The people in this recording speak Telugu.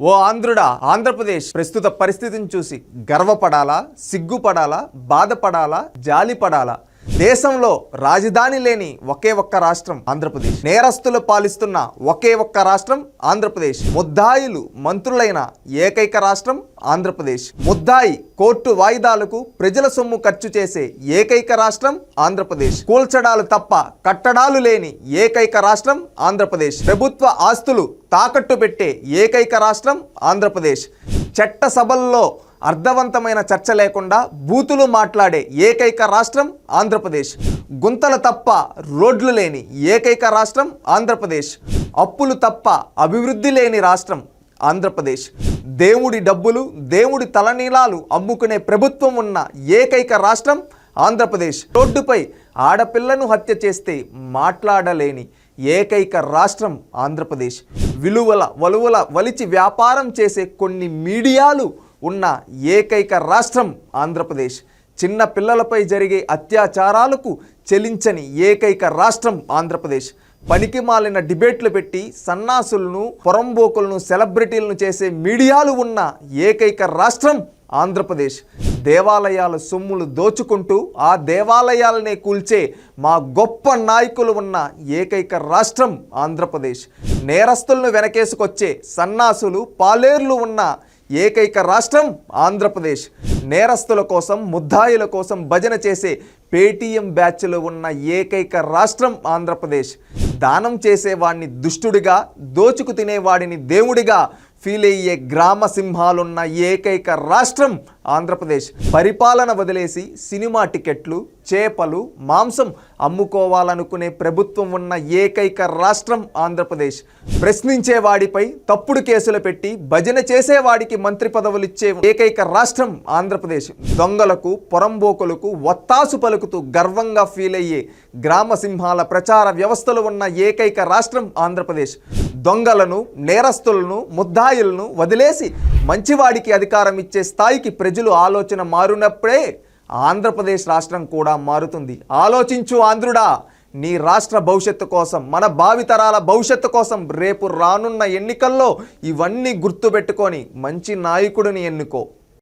ఓ ఆంధ్రుడా ఆంధ్రప్రదేశ్ ప్రస్తుత పరిస్థితిని చూసి గర్వపడాలా సిగ్గుపడాలా బాధపడాలా జాలిపడాలా? దేశంలో రాజధాని లేని ఒకే ఒక్క రాష్ట్రం ఆంధ్రప్రదేశ్. నేరస్తులు పాలిస్తున్న ఒకే ఒక్క రాష్ట్రం ఆంధ్రప్రదేశ్. ముద్దాయిలు మంత్రులైన ఏకైక రాష్ట్రం ఆంధ్రప్రదేశ్. ముద్దాయి కోర్టు వాయిదాలకు ప్రజల సొమ్ము ఖర్చు చేసే ఏకైక రాష్ట్రం ఆంధ్రప్రదేశ్. కూల్చడాలు తప్ప కట్టడాలు లేని ఏకైక రాష్ట్రం ఆంధ్రప్రదేశ్. ప్రభుత్వ ఆస్తులు తాకట్టు పెట్టే ఏకైక రాష్ట్రం ఆంధ్రప్రదేశ్. చట్ట సభల్లో అర్థవంతమైన చర్చ లేకుండా బూతులు మాట్లాడే ఏకైక రాష్ట్రం ఆంధ్రప్రదేశ్. గుంతలు తప్ప రోడ్లు లేని ఏకైక రాష్ట్రం ఆంధ్రప్రదేశ్. అప్పులు తప్ప అభివృద్ధి లేని రాష్ట్రం ఆంధ్రప్రదేశ్. దేవుడి డబ్బులు దేవుడి తలనీలాలు అమ్ముకునే ప్రభుత్వం ఉన్న ఏకైక రాష్ట్రం ఆంధ్రప్రదేశ్. రోడ్డుపై ఆడపిల్లను హత్య చేస్తే మాట్లాడలేని ఏకైక రాష్ట్రం ఆంధ్రప్రదేశ్. విలువల వలువల వలిచి వ్యాపారం చేసే కొన్ని మీడియాలు ఉన్న ఏకైక రాష్ట్రం ఆంధ్రప్రదేశ్. చిన్న పిల్లలపై జరిగే అత్యాచారాలకు చెలించని ఏకైక రాష్ట్రం ఆంధ్రప్రదేశ్. పనికి మాలిన డిబేట్లు పెట్టి సన్నాసులను పొరంబోకులను సెలబ్రిటీలను చేసే మీడియాలు ఉన్న ఏకైక రాష్ట్రం ఆంధ్రప్రదేశ్. దేవాలయాల సొమ్ములు దోచుకుంటూ ఆ దేవాలయాలనే కూల్చే మా గొప్ప నాయకులు ఉన్న ఏకైక రాష్ట్రం ఆంధ్రప్రదేశ్. నేరస్తులను వెనకేసుకొచ్చే సన్నాసులు పాలేర్లు ఉన్న ఏకైక రాష్ట్రం ఆంధ్రప్రదేశ్. నేరస్తుల కోసం ముద్దాయిల కోసం భజన చేసే పేటీఎం బ్యాచ్లో ఉన్న ఏకైక రాష్ట్రం ఆంధ్రప్రదేశ్. దానం చేసేవాడిని దుష్టుడిగా దోచుకు తినేవాడిని దేవుడిగా ఫీల్ అయ్యే గ్రామ సింహాలున్న ఏకైక రాష్ట్రం ఆంధ్రప్రదేశ్. పరిపాలన వదిలేసి సినిమా టికెట్లు చేపలు మాంసం అమ్ముకోవాలనుకునే ప్రభుత్వం ఉన్న ఏకైక రాష్ట్రం ఆంధ్రప్రదేశ్. ప్రశ్నించే వాడిపై తప్పుడు కేసులు పెట్టి భజన చేసేవాడికి మంత్రి పదవులు ఇచ్చే ఏకైక రాష్ట్రం ఆంధ్రప్రదేశ్. దొంగలకు పొరంబోకులకు వత్తాసు పలుకుతూ గర్వంగా ఫీల్ అయ్యే గ్రామ సింహాల ప్రచార వ్యవస్థలు ఉన్న ఏకైక రాష్ట్రం ఆంధ్రప్రదేశ్. దొంగలను నేరస్తులను ముద్దాయిలను వదిలేసి మంచివాడికి అధికారం ఇచ్చే స్థాయికి ప్రజలు ఆలోచన మారినప్పుడే ఆంధ్రప్రదేశ్ రాష్ట్రం కూడా మారుతుంది. ఆలోచించు ఆంధ్రుడా నీ రాష్ట్ర భవిష్యత్తు కోసం మన భావితరాల భవిష్యత్తు కోసం రేపు రానున్న ఎన్నికల్లో ఇవన్నీ గుర్తుపెట్టుకొని మంచి నాయకుడిని ఎన్నుకో.